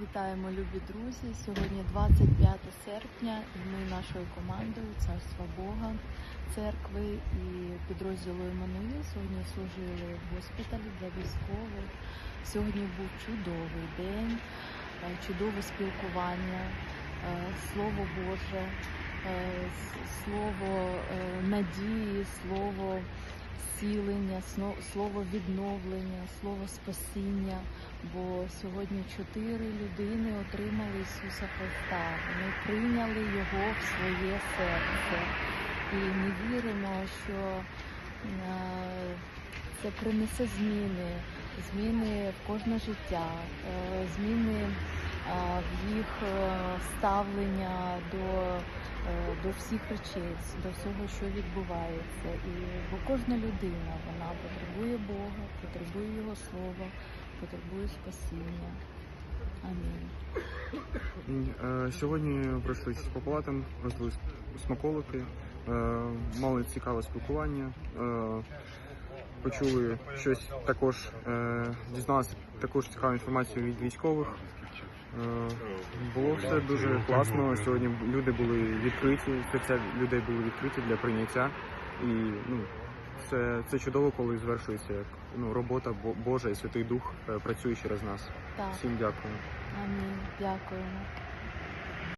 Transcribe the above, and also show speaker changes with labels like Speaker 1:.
Speaker 1: Вітаємо, любі друзі. Сьогодні 25 серпня, і ми нашою командою Царства Бога, церкви і підрозділу Еммануїл сьогодні служили в госпіталі для військових. Сьогодні був чудовий день, е, чудове спілкування, е, Слово Боже, е, слово надії, слово зцілення, слово відновлення, слово спасіння. Бо сьогодні чотири людини отримали Ісуса Христа. Вони прийняли Його в своє серце. І ми віримо, що е, це принесе зміни, зміни в кожне життя, е, зміни е, в їх ставлення до, до всіх речей, до всього, що відбувається. І бо кожна людина вона потребує Бога, потребує Його слова, потребує спасіння. Амінь.
Speaker 2: Е, Сьогодні пройшлися по палатам, роздали смаколики, е, мали цікаве спілкування, е, почули щось також, дізналися також цікаву інформацію від військових. Було все дуже класно. Сьогодні люди були відкриті, серця людей були відкриті для прийняття. І ну, це, це чудово, коли звершується як ну, робота Бо- Божа і Святий Дух е, працює через нас.
Speaker 1: Так,
Speaker 2: Всім дякую.
Speaker 1: амінь. Дякуємо.